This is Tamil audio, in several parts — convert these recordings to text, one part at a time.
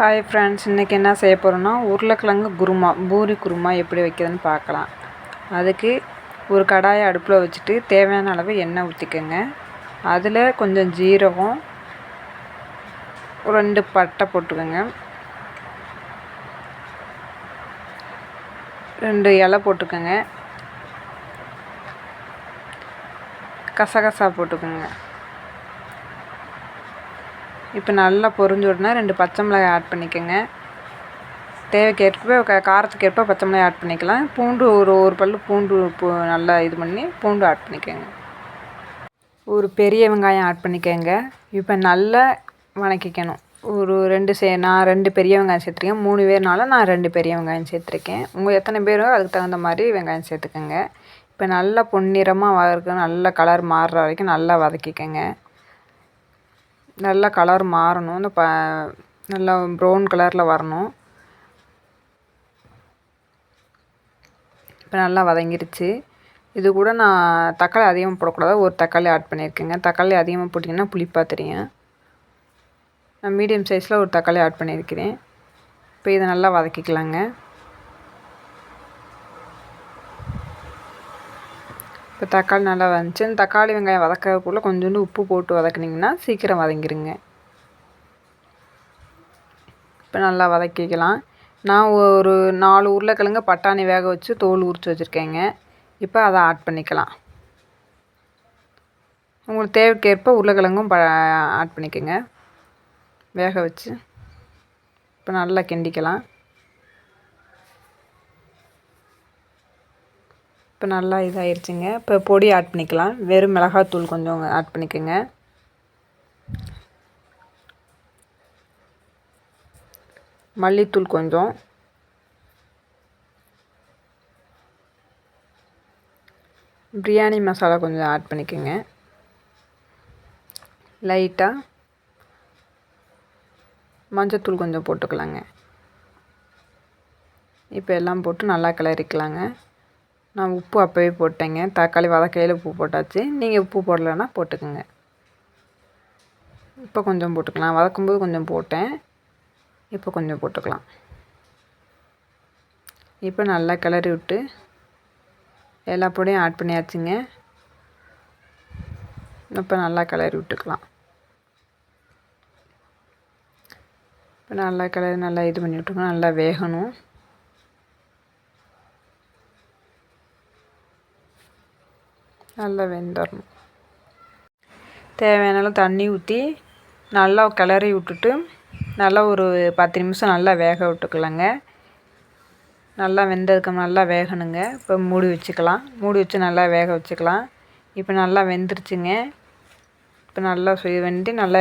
ஹாய் ஃப்ரெண்ட்ஸ் இன்றைக்கி என்ன செய்ய போகிறோன்னா உருளைக்கிழங்கு குருமா பூரி குருமா எப்படி வைக்கிறதுன்னு பார்க்கலாம். அதுக்கு ஒரு கடாயை அடுப்பில் வச்சுட்டு தேவையான அளவு எண்ணெய் ஊற்றிக்கோங்க அதில் கொஞ்சம் ஜீரகம் ரெண்டு பட்டை போட்டுக்கோங்க. ரெண்டு இலை போட்டுக்கோங்க. கசகசா போட்டுக்கோங்க. இப்போ நல்லா பொரிஞ்ச உடனே ரெண்டு பச்சை மிளகாய் ஆட் பண்ணிக்கோங்க. தேவைக்கேற்ப க காரத்துக்கேற்ப பச்சை மிளகாய் ஆட் பண்ணிக்கலாம். பூண்டு ஒரு ஒரு பல் பூண்டு பூ நல்லா இது பண்ணி பூண்டு ஆட் பண்ணிக்கோங்க. ஒரு பெரிய வெங்காயம் ஆட் பண்ணிக்கோங்க. இப்போ நல்லா வணக்கிக்கணும். ஒரு ரெண்டு சே நான் ரெண்டு பெரிய வெங்காயம் சேர்த்துருக்கேன். மூணு பேர்னால நான் ரெண்டு பெரிய வெங்காயம் சேர்த்துருக்கேன். உங்கள் எத்தனை பேரோ அதுக்கு தகுந்த மாதிரி வெங்காயம் சேர்த்துக்கோங்க. இப்போ நல்லா பொன்னிறமாக வதக்கணும். நல்லா கலர் மாறுற வரைக்கும் நல்லா வதக்கிக்கோங்க. நல்லா கலர் மாறணும். இந்த ப நல்லா ப்ரௌன் கலரில் வரணும். இப்போ நல்லா வதங்கிருச்சு. இது கூட நான் தக்காளி அதிகமாக போடக்கூடாது. ஒரு தக்காளி ஆட் பண்ணியிருக்கேங்க தக்காளி அதிகமாக போட்டிங்கன்னா புளிப்பாக தெரியும் நான் மீடியம் சைஸில் ஒரு தக்காளி ஆட் பண்ணியிருக்கிறேன் இப்போ இதை நல்லா வதக்கிக்கலாங்க. இப்போ தக்காளி நல்லா வந்துச்சு இந்த தக்காளி வெங்காயம் வதக்கிறதுக்குள்ளே கொஞ்சோண்டு உப்பு போட்டு வதக்குனிங்கன்னா சீக்கிரம் வதங்கிடுங்க இப்போ நல்லா வதக்கிக்கலாம் நான் ஒரு நாலு உருளைக்கிழங்கு பட்டாணி வேக வச்சு தோல் உரித்து வச்சுருக்கேங்க. இப்போ அதை ஆட் பண்ணிக்கலாம். உங்களுக்கு தேவைக்கேற்ப உருளைக்கிழங்கும் ப ஆட் பண்ணிக்கோங்க. வேக வச்சு இப்போ நல்லா கிண்டிக்கலாம். இப்போ நல்லா இதாகிடுச்சிங்க இப்போ பொடி ஆட் பண்ணிக்கலாம். வெறும் மிளகாத்தூள் கொஞ்சம் ஆட் பண்ணிக்கோங்க. மல்லித்தூள் கொஞ்சம். பிரியாணி மசாலா கொஞ்சம் ஆட் பண்ணிக்கோங்க. லைட்டாக மஞ்சத்தூள் கொஞ்சம் போட்டுக்கலாங்க. இப்போ எல்லாம் போட்டு நல்லா கிளறிக்கலாங்க. நான் உப்பு அப்போவே போட்டேங்க. தக்காளி வதக்கையில் உப்பு போட்டாச்சு. நீங்கள் உப்பு போடலைன்னா போட்டுக்கோங்க. இப்போ கொஞ்சம் போட்டுக்கலாம். வதக்கும்போது கொஞ்சம் போட்டேன். இப்போ கொஞ்சம் போட்டுக்கலாம். இப்போ நல்லா கிளறி விட்டு எல்லா பொடியும் ஆட் பண்ணியாச்சுங்க. இப்போ நல்லா கிளறி விட்டுக்கலாம். இப்போ நல்லா கிளறி நல்லா இது பண்ணி விட்டுக்கணும் நல்லா வேகணும். நல்லா வெந்துடணும் தேவையான தண்ணி ஊற்றி நல்லா கிளறி விட்டுட்டு நல்லா ஒரு பத்து நிமிஷம் நல்லா வேக விட்டுக்கலாங்க. நல்லா வெந்ததுக்கு நல்லா வேகணுங்க. இப்போ மூடி வச்சுக்கலாம். மூடி வச்சு நல்லா வேக வச்சுக்கலாம். இப்போ நல்லா வெந்துருச்சுங்க. இப்போ நல்லா வெந்து நல்லா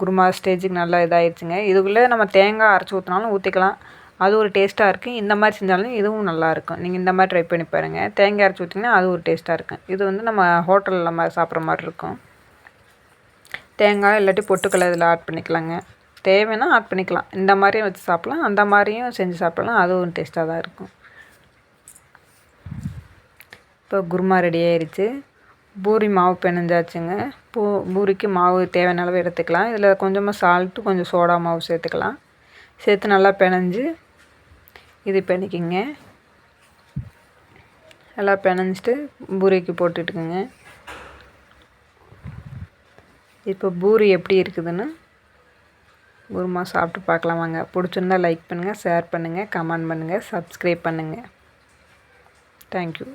குருமா ஸ்டேஜுக்கு நல்லா இதாகிடுச்சுங்க இதுக்குள்ளே நம்ம தேங்காய் அரைச்சி ஊற்றினாலும் ஊற்றிக்கலாம் அது ஒரு டேஸ்ட்டாக இருக்குது இந்த மாதிரி செஞ்சாலும் இதுவும் நல்லாயிருக்கும் நீங்கள் இந்த மாதிரி ட்ரை பண்ணி பாருங்கள் தேங்காய் அரைச்சி ஊற்றிங்கன்னா அது ஒரு டேஸ்ட்டாக இருக்கும். இது வந்து நம்ம ஹோட்டலில் மாதிரி சாப்பிட்ற மாதிரி இருக்கும். தேங்காய் இல்லாட்டி பொட்டுக்கடலை இதில் ஆட் பண்ணிக்கலாங்க. தேவைன்னா ஆட் பண்ணிக்கலாம். இந்த மாதிரியும் வச்சு சாப்பிட்லாம். அந்த மாதிரியும் செஞ்சு சாப்பிட்லாம். அதுவும் டேஸ்ட்டாக தான் இருக்கும். இப்போ குருமா ரெடி ஆயிடுச்சு பூரி மாவு பிணைஞ்சாச்சுங்க. பூ பூரிக்கு மாவு தேவையான அளவு எடுத்துக்கலாம். இதில் கொஞ்சமாக சால்ட்டு கொஞ்சம் சோடா மாவு சேர்த்துக்கலாம். சேர்த்து நல்லா பிணைஞ்சு இது பண்ணிக்கோங்க நல்லா பிணைஞ்சிட்டு பூரிக்கு போட்டுட்டுக்குங்க. இப்போ பூரி எப்படி இருக்குதுன்னு குருமா சாப்பிட்டு பார்க்கலாம் வாங்க. பிடிச்சிருந்தா லைக் பண்ணுங்கள் ஷேர் பண்ணுங்கள் கமெண்ட் பண்ணுங்கள் சப்ஸ்கிரைப் பண்ணுங்கள் தேங்க்யூ